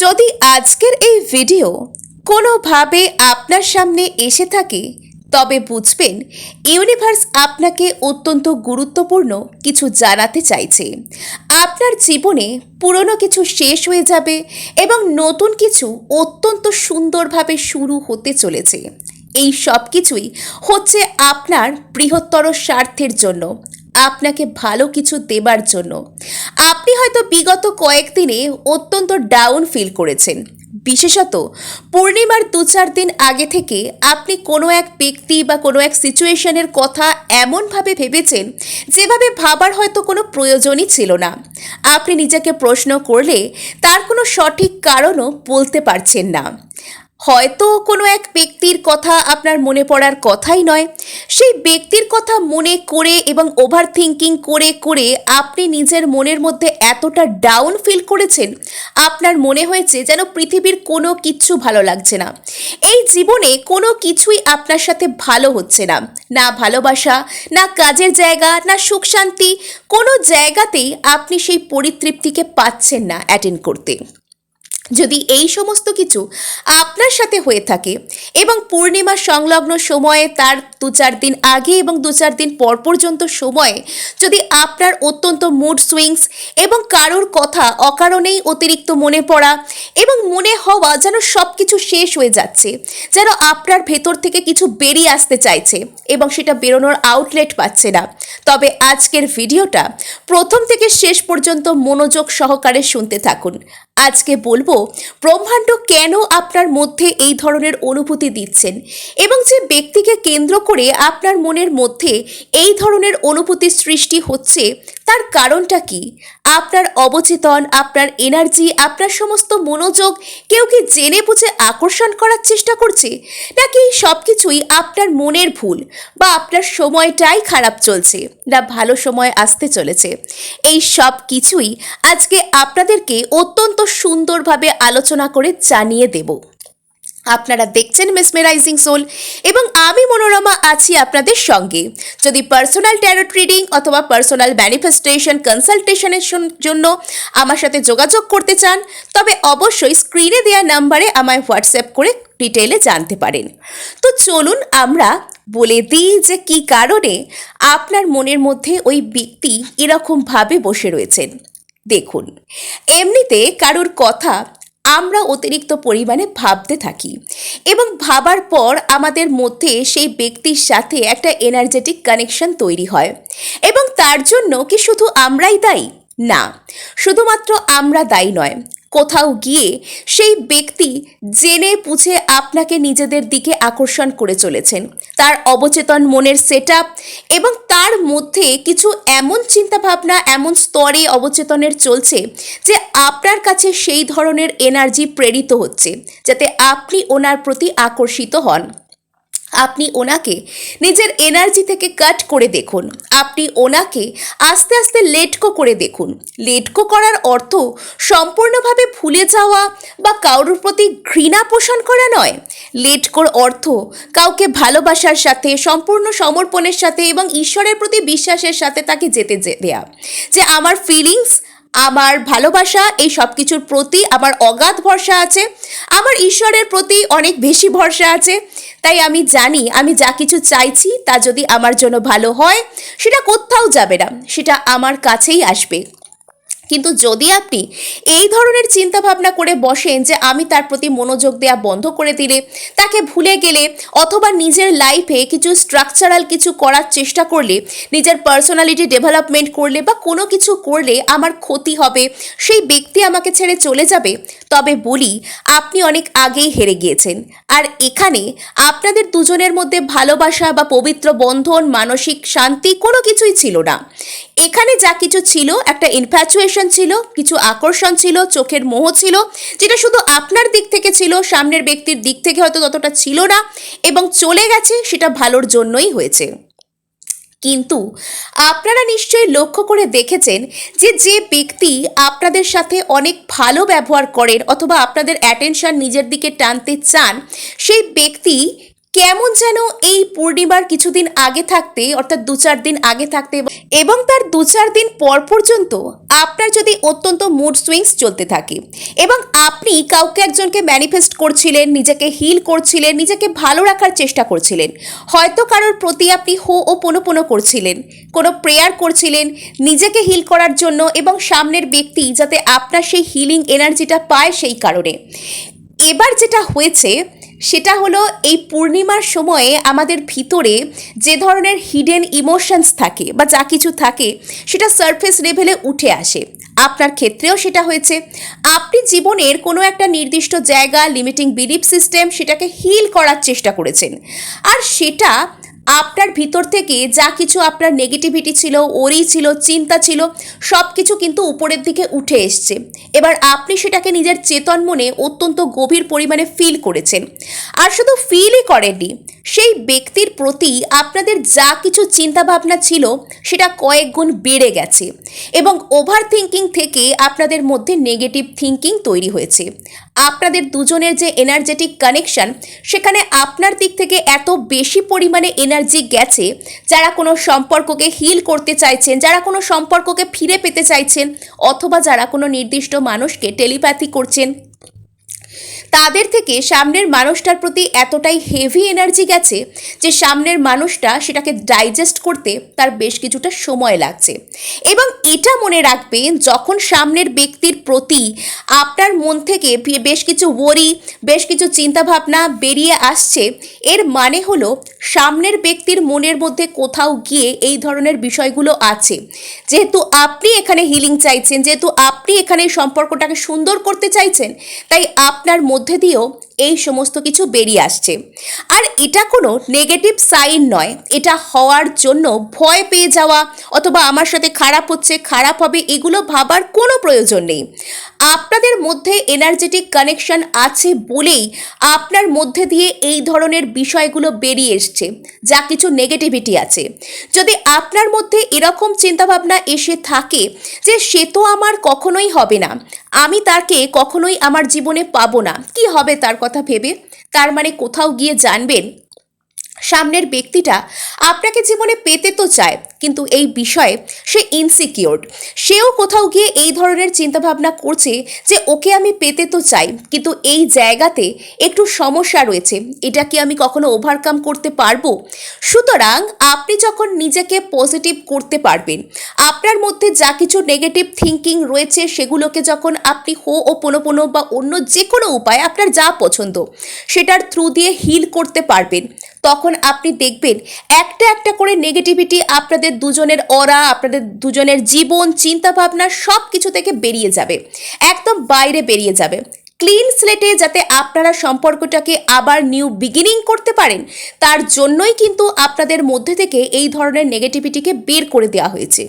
যদি আজকের এই ভিডিও কোনোভাবে আপনার সামনে এসে থাকে, তবে বুঝবেন ইউনিভার্স আপনাকে অত্যন্ত গুরুত্বপূর্ণ কিছু জানাতে চাইছে। আপনার জীবনে পুরনো কিছু শেষ হয়ে যাবে এবং নতুন কিছু অত্যন্ত সুন্দরভাবে শুরু হতে চলেছে। এই সব কিছুই হচ্ছে আপনার বৃহত্তর স্বার্থের জন্য। আপনাকে ভালো কিছু দেবার জন্য। আপনি হয়তো বিগত কয়েকদিনে অত্যন্ত ডাউন ফিল করেছেন। বিশেষত পূর্ণিমার দু চার দিন আগে থেকে আপনি কোনো এক ব্যক্তি বা কোনো এক সিচুয়েশনের কথা এমনভাবে ভেবেছেন, যেভাবে ভাবার হয়তো কোনো প্রয়োজনই ছিল না। আপনি নিজেকে প্রশ্ন করলে তার কোনো সঠিক কারণও বলতে পারছেন না। হয়তো কোনো এক ব্যক্তির কথা আপনার মনে পড়ার কথাই নয়। সেই ব্যক্তির কথা মনে করে এবং ওভার থিঙ্কিং করে করে আপনি নিজের মনের মধ্যে এতটা ডাউন ফিল করেছেন, আপনার মনে হয়েছে যেন পৃথিবীর কোনো কিচ্ছু ভালো লাগছে না। এই জীবনে কোনো কিছুই আপনার সাথে ভালো হচ্ছে না। না ভালোবাসা, না কাজের জায়গা, না সুখ শান্তি, কোনো জায়গাতেই আপনি সেই পরিতৃপ্তিকে পাচ্ছেন না অ্যাটেন্ড করতে। যদি এই সমস্ত কিছু আপনার সাথে হয়ে থাকে এবং পূর্ণিমা সংলগ্ন সময়ে তার দু চার দিন আগে এবং দু চার দিন পর পর্যন্ত সময়ে যদি আপনার অত্যন্ত মুড সুইংস এবং কারোর কথা অকারণেই অতিরিক্ত মনে পড়া এবং মনে হওয়া যেন সব কিছু শেষ হয়ে যাচ্ছে, যেন আপনার ভেতর থেকে কিছু বেরিয়ে আসতে চাইছে এবং সেটা বেরোনোর আউটলেট পাচ্ছে না। তবে আজকের ভিডিওটা প্রথম থেকে শেষ পর্যন্ত মনোযোগ সহকারে শুনতে থাকুন। আজকে বলব, ব্রহ্মাণ্ড কেন আপনার মধ্যে এই ধরনের অনুভূতি দিচ্ছেন এবং যে ব্যক্তিকে কেন্দ্র করে আপনার মনের মধ্যে এই ধরনের অনুভূতি সৃষ্টি হচ্ছে, তার কারণটা কি? আপনার অবচেতন, আপনার এনার্জি আপনার সমস্ত মনোযোগ কেউ কি জেনে বুঝে আকর্ষণ করার চেষ্টা করছে? নাকি সব কিছুই আপনার মনের ভুল বা আপনার সময়টাই খারাপ চলছে না ভালো সময় আসতে চলেছে? এই সব কিছুই আজকে আপনাদেরকে অত্যন্ত সুন্দরভাবে আলোচনা করে জানিয়ে দেব। আপনারা দেখছেন মেসমেরাইজিং সোল এবং আমি মনোরমা আছি আপনাদের সঙ্গে। যদি পার্সোনাল ট্যারোট রিডিং অথবা পার্সোনাল ম্যানিফেস্টেশন কনসালটেশনের জন্য আমার সাথে যোগাযোগ করতে চান, তবে অবশ্যই স্ক্রিনে দেওয়া নাম্বারে আমায় হোয়াটসঅ্যাপ করে ডিটেলে জানতে পারেন। তো চলুন আমরা বলে দিই যে কি কারণে আপনার মনের মধ্যে ওই ব্যক্তি এরকমভাবে বসে রয়েছেন। দেখুন, এমনিতে কারোর কথা আমরা অতিরিক্ত পরিমাণে ভাবতে থাকি এবং ভাবার পর আমাদের মধ্যে সেই ব্যক্তির সাথে একটা এনার্জেটিক কানেকশন তৈরি হয় এবং তার জন্য কি শুধু আমরাই দায়ী? না, শুধুমাত্র আমরা দায়ী নয় কোথাও গিয়ে সেই ব্যক্তি জেনে বুঝে আপনাকে নিজেদের দিকে আকর্ষণ করে চলেছেন। তার অবচেতন মনের সেট এবং তার মধ্যে কিছু এমন চিন্তাভাবনা, এমন স্তরে অবচেতনের চলছে যে আপনার কাছে সেই ধরনের এনার্জি প্রেরিত হচ্ছে, যাতে আপনি ওনার প্রতি আকর্ষিত হন। আপনি ওনাকে নিজের এনার্জি থেকে কাট করে দেখুন। আপনি ওনাকে আস্তে আস্তে লেটকো করে দেখুন। লেটকো করার অর্থ সম্পূর্ণভাবে ভুলে যাওয়া বা কারোর প্রতি ঘৃণা পোষণ করা নয়। লেটকোর অর্থ কাউকে ভালোবাসার সাথে, সম্পূর্ণ সমর্পণের সাথে এবং ঈশ্বরের প্রতি বিশ্বাসের সাথে তাকে যেতে দেয়া। যে আমার ফিলিংস আমার ভালোবাসা, এই সব কিছুর প্রতি আমার অগাধ ভরসা আছে। আমার ঈশ্বরের প্রতি অনেক বেশি ভরসা আছে। তাই আমি জানি, আমি যা কিছু চাইছি তা যদি আমার জন্য ভালো হয়, সেটা কোথাও যাবে না, সেটা আমার কাছেই আসবে। কিন্তু যদি আপনি এই ধরনের চিন্তা ভাবনা করে বসেন যে আমি তার প্রতি মনোযোগ দেওয়া বন্ধ করে দিলে, তাকে ভুলে গেলে অথবা নিজের লাইফে কিছু স্ট্রাকচারাল কিছু করার চেষ্টা করলে, নিজের পার্সোনালিটি ডেভেলপমেন্ট করলে বা কোনো কিছু করলে আমার ক্ষতি হবে, সেই ব্যক্তি আমাকে ছেড়ে চলে যাবে, তবে বলি, আপনি অনেক আগেই হেরে গিয়েছেন। আর এখানে আপনাদের দুজনের মধ্যে ভালোবাসা বা পবিত্র বন্ধন, মানসিক শান্তি কোনো কিছুই ছিল না। এখানে যা কিছু ছিল, একটা ইনফ্যাচুয়েশন ছিল, কিছু আকর্ষণ ছিল, চোখের মোহ ছিল, যেটা শুধু আপনার দিক থেকে ছিল, সামনের ব্যক্তির দিক থেকে হয়তো ততটা ছিল না, এবং চলে গেছে সেটা ভালোর জন্যই হয়েছে। কিন্তু আপনারা নিশ্চয়ই লক্ষ্য করে দেখেছেন যে যে ব্যক্তি আপনাদের সাথে অনেক ভালো ব্যবহার করেন অথবা আপনাদের অ্যাটেনশন নিজের দিকে টানতে চান, সেই ব্যক্তি কেমন যেন এই পূর্ণিমার কিছুদিন আগে থাকতে, অর্থাৎ দু চার দিন আগে থাকতে এবং তার দু চার দিন পর পর্যন্ত আপনার যদি অত্যন্ত মুড সুইংস চলতে থাকে এবং আপনি কাউকে একজনকে ম্যানিফেস্ট করছিলেন, নিজেকে হিল করছিলেন, নিজেকে ভালো রাখার চেষ্টা করছিলেন, হয়তো কারোর প্রতি আপনি হো ও পোনো পোনো করছিলেন, কোনো প্রেয়ার করছিলেন, নিজেকে হিল করার জন্য এবং সামনের ব্যক্তি যাতে আপনার সেই হিলিং এনার্জিটা পায় সেই কারণে। এবার যেটা হয়েছে সেটা হলো এই পূর্ণিমার সময়ে আমাদের ভিতরে যে ধরনের হিডেন ইমোশনস থাকে বা যা কিছু থাকে, সেটা সারফেস লেভেলে উঠে আসে। আপনার ক্ষেত্রেও সেটা হয়েছে। আপনি জীবনের কোনো একটা নির্দিষ্ট জায়গা লিমিটিং বিলিফ সিস্টেম সেটাকে হিল করার চেষ্টা করেছেন। আর সেটা আপনার ভিতর থেকে যা কিছু আপনার নেগেটিভিটি ছিল ওরি ছিল, চিন্তা ছিল সব কিছু কিন্তু উপরের দিকে উঠে এসছে। এবার আপনি সেটাকে নিজের চেতন মনে অত্যন্ত গভীর পরিমাণে ফিল করেছেন। আর শুধু ফিলই করেননি, সেই ব্যক্তির প্রতি আপনাদের যা কিছু চিন্তাভাবনা ছিল, সেটা কয়েক গুণ বেড়ে গেছে এবং ওভার থিঙ্কিং থেকে আপনাদের মধ্যে নেগেটিভ থিঙ্কিং তৈরি হয়েছে। আপনাদের দুজনের যে এনার্জেটিক কানেকশন সেখানে আপনার দিক থেকে এত বেশি পরিমাণে এনার্জি গেছে, যারা কোনো সম্পর্ককে হিল করতে চাইছেন, যারা কোনো সম্পর্ককে ফিরে পেতে চাইছেন, অথবা যারা কোনো নির্দিষ্ট মানুষকে টেলিপ্যাথি করছেন, তাদের থেকে সামনের মানুষটার প্রতি এতটাই হেভি এনার্জি গেছে, যে সামনের মানুষটা সেটাকে ডাইজেস্ট করতে তার বেশ কিছুটা সময় লাগছে। এবং এটা মনে রাখবেন যখন সামনের ব্যক্তির প্রতি আপনার মন থেকে বেশ কিছু ওরি বেশ কিছু চিন্তাভাবনা বেরিয়ে আসছে, এর মানে হলো সামনের ব্যক্তির মনের মধ্যে কোথাও গিয়ে এই ধরনের বিষয়গুলো আছে। যেহেতু আপনি এখানে হিলিং চাইছেন, যেহেতু আপনি এখানে সম্পর্কটাকে সুন্দর করতে চাইছেন, তাই আপনার মধ্যে দিয়েও এই সমস্ত কিছু বেরিয়ে আসছে। আর এটা কোনো নেগেটিভ সাইন নয়, এটা হওয়ার জন্য ভয় পেয়ে যাওয়া অথবা আমার সাথে খারাপ হচ্ছে খারাপ হবে, এগুলো ভাবার কোনো প্রয়োজন নেই। আপনাদের মধ্যে এনার্জেটিক কানেকশন আছে বলেই আপনার মধ্যে দিয়ে এই ধরনের বিষয়গুলো বেরিয়ে এসছে, যা কিছু নেগেটিভিটি আছে। যদি আপনার মধ্যে এরকম চিন্তাভাবনা এসে থাকে যে সে তো আমার কখনোই হবে না, আমি তাকে কখনোই আমার জীবনে পাবো না, কি হবে তার কথা ভেবে? তার মানে কোথাও গিয়ে জানবেন সামনের ব্যক্তিটা আপনাকে জীবনে পেতে তো চায়, কিন্তু এই বিষয়ে সে ইনসিকিওর্ড সেও কোথাও গিয়ে এই ধরনের চিন্তাভাবনা করছে যে ওকে আমি পেতে তো চাই, কিন্তু এই জায়গাতে একটু সমস্যা রয়েছে। এটা কি আমি কখনো ওভারকাম করতে পারব? সুতরাং আপনি যখন নিজেকে পজিটিভ করতে পারবেন, আপনার মধ্যে যা কিছু নেগেটিভ থিঙ্কিং রয়েছে সেগুলোকে যখন আপনি হো ও পোনো পোনো বা অন্য যে কোনো উপায় আপনার যা পছন্দ, সেটার থ্রু দিয়ে হিল করতে পারবেন। তখন আপনি দেখবেন একটা একটা করে নেগেটিভিটি আপনাদের দুজনের অরা আপনাদের দুজনের জীবন, চিন্তাভাবনা সব কিছু থেকে বেরিয়ে যাবে। একদম বাইরে বেরিয়ে যাবে। ক্লিন স্লেটে যাতে আপনারা সম্পর্কটাকে আবার নিউ বিগিনিং করতে পারেন, তার জন্যই কিন্তু আপনাদের মধ্যে থেকে এই ধরনের নেগেটিভিটিকে বের করে দেওয়া হয়েছে।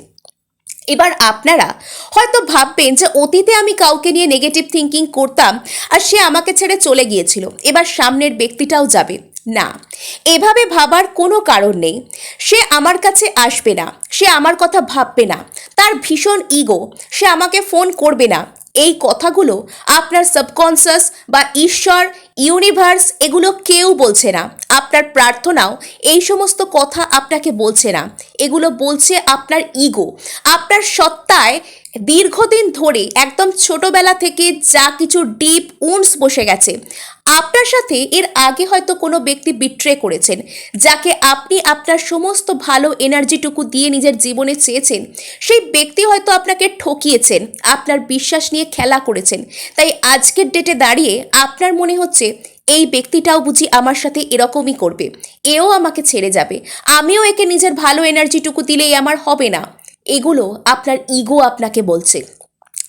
এবার আপনারা হয়তো ভাববেন যে অতীতে আমি কাউকে নিয়ে নেগেটিভ থিঙ্কিং করতাম আর সে আমাকে ছেড়ে চলে গিয়েছিল। এবার সামনের ব্যক্তিটাও যাবে। না, এভাবে ভাবার কোনো কারণ নেই। সে আমার কাছে আসবে না, সে আমার কথা ভাববে না। তার ভীষণ ইগো সে আমাকে ফোন করবে না। এই কথাগুলো আপনার সাবকনসাস বা ঈশ্বর ইউনিভার্স এগুলো কেউ বলছে না। আপনার প্রার্থনাও এই সমস্ত কথা আপনাকে বলছে না। এগুলো বলছে আপনার ইগো আপনার সত্তায় দীর্ঘদিন ধরে একদম ছোটবেলা থেকে যা কিছু ডিপ উন্স বসে গেছে, আপনার সাথে এর আগে হয়তো কোনো ব্যক্তি বিট্রে করেছেন, যাকে আপনি আপনার সমস্ত ভালো এনার্জিটুকু দিয়ে নিজের জীবনে চেয়েছেন, সেই ব্যক্তি হয়তো আপনাকে ঠকিয়েছেন, আপনার বিশ্বাস নিয়ে খেলা করেছেন। তাই আজকের ডেটে দাঁড়িয়ে আপনার মনে হচ্ছে এই ব্যক্তিটাও বুঝি আমার সাথে এরকমই করবে, এও আমাকে ছেড়ে যাবে, আমিও একে নিজের ভালো এনার্জিটুকু দিলেই আমার হবে না। এগুলো আপনার ইগো আপনাকে বলছে।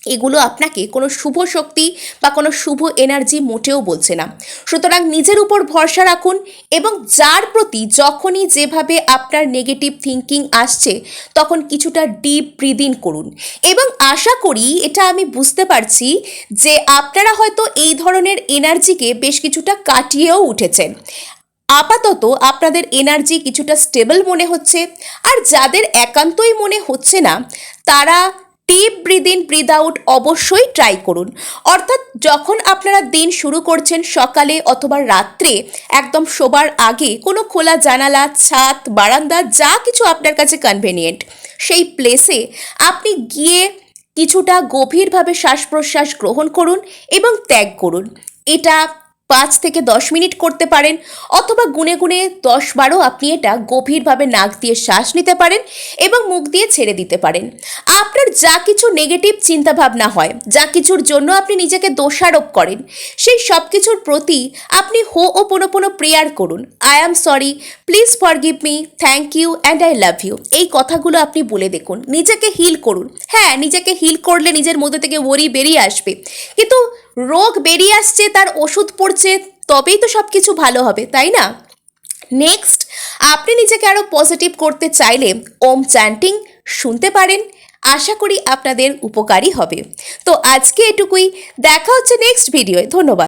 এগুলো আপনাকে কোনো শুভ শক্তি বা কোনো শুভ এনার্জি মোটেও বলছে না। সুতরাং নিজের উপর ভরসা রাখুন এবং যার প্রতি যখনই যেভাবে আপনার নেগেটিভ থিঙ্কিং আসছে, তখন কিছুটা ডিপ ব্রিদিন করুন। এবং আশা করি এটা আমি বুঝতে পারছি যে আপনারা হয়তো এই ধরনের এনার্জিকে বেশ কিছুটা কাটিয়েও উঠেছেন। আপাতত আপনাদের এনার্জি কিছুটা স্টেবল মনে হচ্ছে। আর যাদের একান্তই মনে হচ্ছে না, তারা deep breathe in breathe out অবশ্যই ট্রাই করুন। অর্থাৎ যখন আপনারা দিন শুরু করছেন সকালে অথবা রাত্রে, একদম শোবার আগে কোনো খোলা জানালা, ছাদ, বারান্দা, যা কিছু আপনার কাছে কনভেনিয়েন্ট সেই প্লেসে আপনি গিয়ে কিছুটা গভীরভাবে শ্বাস প্রশ্বাস গ্রহণ করুন এবং ত্যাগ করুন। এটা পাঁচ থেকে দশ মিনিট করতে পারেন অথবা গুনে গুনে দশ বারো আপনি এটা গভীরভাবে নাক দিয়ে শ্বাস নিতে পারেন এবং মুখ দিয়ে ছেড়ে দিতে পারেন। আপনার যা কিছু নেগেটিভ চিন্তাভাবনা হয়, যা কিছুর জন্য আপনি নিজেকে দোষারোপ করেন, সেই সব কিছুর প্রতি আপনি হো ও পোনো পোনো প্রেয়ার করুন। I am sorry please forgive me thank you and I love you এই কথাগুলো আপনি বলে দেখুন, নিজেকে হিল করুন। হ্যাঁ নিজেকে হিল করলে নিজের মধ্যে থেকে ওরি বেরিয়ে আসবে। কিন্তু রোগ বেরিয়ে আসছে, তার ওষুধ পড়ছে, তবেই তো সব কিছু ভালো হবে, তাই না? নেক্সট আপনি নিজেকে আরও পজিটিভ করতে চাইলে ওম চ্যান্টিং শুনতে পারেন, আশা করি আপনাদের উপকারী হবে। তো আজকে এটুকুই, দেখা হচ্ছে নেক্সট ভিডিওয় ধন্যবাদ।